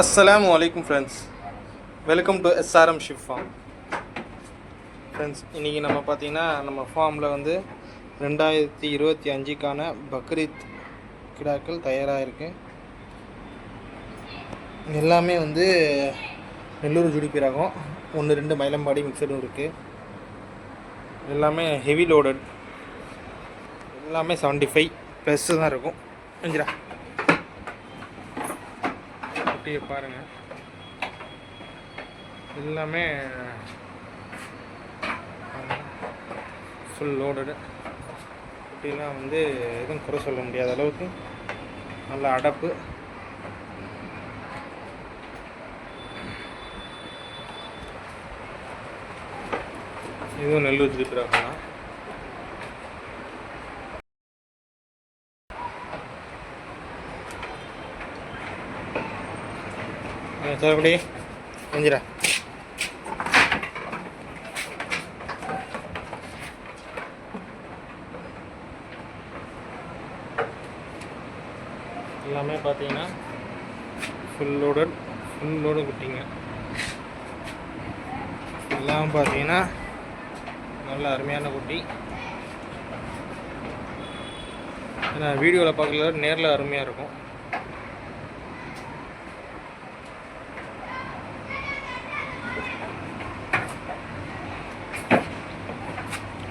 அஸ்லாம் வலைக்கம் friends welcome to SRM sheep farm friends இன்றைக்கி நம்ம பார்த்தீங்கன்னா நம்ம ஃபார்மில் வந்து ரெண்டாயிரத்தி இருபத்தி அஞ்சுக்கான பக்ரீத் கிடாக்கள் தயாராக இருக்கு. எல்லாமே வந்து நெல்லூர் ஜுடிப்பி ஒன்று ரெண்டு மயிலம்பாடி மிக்சடும் இருக்குது எல்லாமே ஹெவி லோடட் எல்லாமே செவன்ட்டி ஃபைவ் ப்ளஸ்ஸு தான் இருக்கும். அஞ்சுரா குட்டியை பாருங்கள் எல்லாமே ஃபுல் லோடடு குட்டிலாம் வந்து எதுவும் குறை சொல்ல முடியாத அளவுக்கு நல்ல அடப்பு. இதுவும் நெல் திருப்பி ரகம் தான் சார்படி எல்லாமே பார்த்தீங்கன்னா ஃபுல் லோடட் ஃபுல் லோடு குட்டிங்க. எல்லாம் பார்த்தீங்கன்னா நல்ல அருமையான குட்டி. ஏன்னா வீடியோவில் பார்க்கல நேரில் அருமையாக இருக்கும்.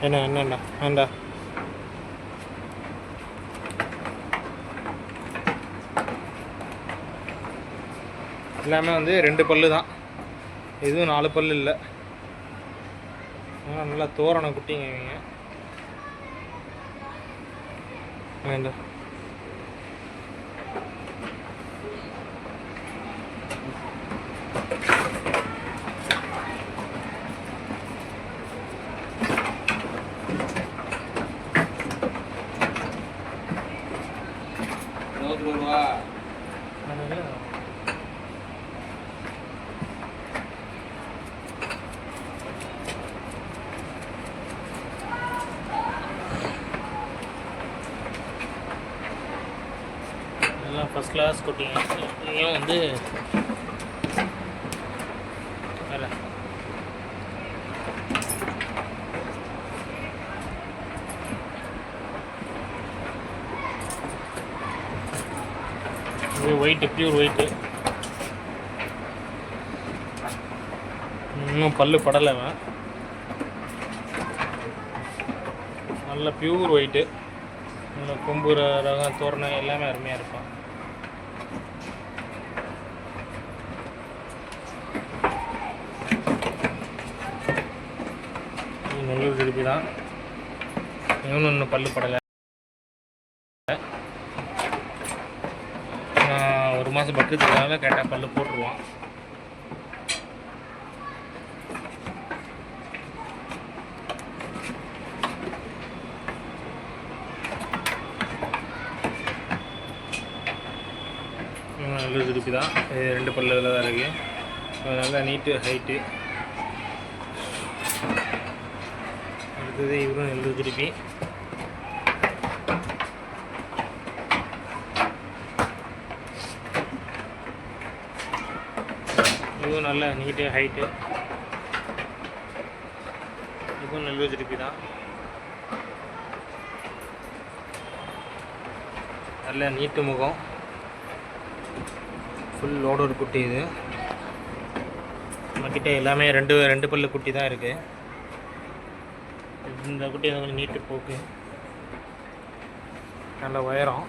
என்ன என்னண்டா வேண்டா. எல்லாமே வந்து ரெண்டு பல்லு தான். எதுவும் நாலு பல்லு இல்லை. நல்லா தோரண குட்டிங்க இவங்க. வேண்டாம் எல்லாம் ஃபஸ்ட் கிளாஸ் குட்டிங்க. இங்கேயும் வந்து வேற. ஒயிட்டு பியூர் ஒயிட்டு இன்னும் பல்லு படலை அவன். நல்ல பியூர் ஒயிட்டு நல்ல கொம்பு ரகம் தோரணம் எல்லாமே அருமையாக இருப்பான் இது திருப்பி தான். இன்னும் இன்னும் பல்லு படலை. ஒரு மாதம் பக்கத்துக்காக கேட்டால் பல்லு போட்டுருவான். இவன் நல்ல திருப்பி தான் இது ரெண்டு பல்லில் தான் இருக்குது நல்லா நீட்டு ஹைட்டு அடுத்தது இவரும் நெல்லு திருப்பி. இதுவும் நல்ல நீட்டு ஹைட்டு இதுவும் நல்ல திருப்பி தான். நல்ல நீட்டு முகம். ஃபுல் லோடர் குட்டி இது. நம்மக்கிட்ட எல்லாமே ரெண்டு ரெண்டு பல்லு குட்டி தான் இருக்குது இந்த குட்டி கொஞ்சம் நீட்டு போக்கு. நல்ல உயரம்.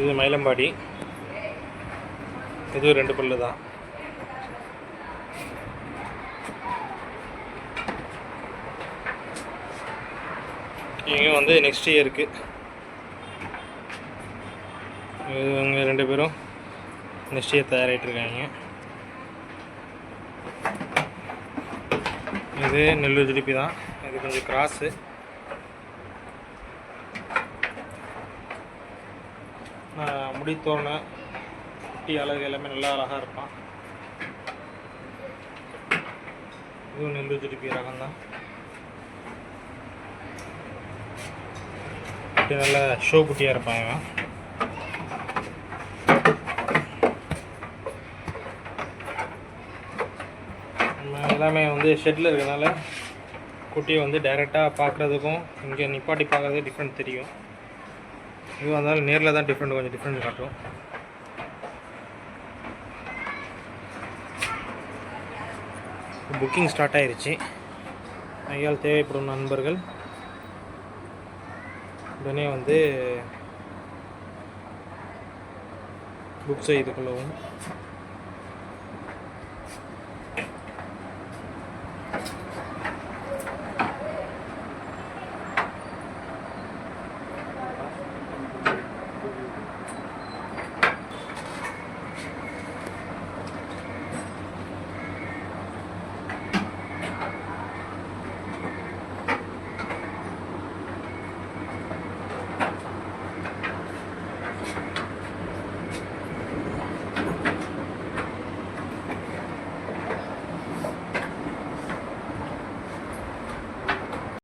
இது மயிலம்பாடி. இது ரெண்டு பல்லு தான். இங்கே வந்து நெக்ஸ்ட் இயருக்கு இவங்க ரெண்டு பேரும் நெக்ஸ்ட் இயர் தயாராகிட்டு இருக்காங்க. இது நெல்லூர் திருப்பி தான். இது கொஞ்சம் கிராஸு முடி குட்டி அழகு எல்லாமே நல்லா அழகாக இருப்பான். இதுவும் நெம்பு திருப்பி ரகம் தான் குட்டி நல்ல ஷோ குட்டியாக இருப்பான் இவன். எல்லாமே வந்து ஷெட்டில் இருக்கிறதுனால குட்டியை வந்து டைரெக்டாக பார்க்குறதுக்கும் இங்கே நிப்பாட்டி பார்க்குறதுக்கு டிஃப்ரெண்ட் தெரியும். இதுவாக இருந்தாலும் நேரில் தான் டிஃப்ரெண்ட் கொஞ்சம் டிஃப்ரெண்ட் காட்டும். புக்கிங் ஸ்டார்ட் ஆயிருச்சு. ஐயால் தேவைப்படும் நண்பர்கள். உடனே வந்து புக் செய்து கொள்ளவும்.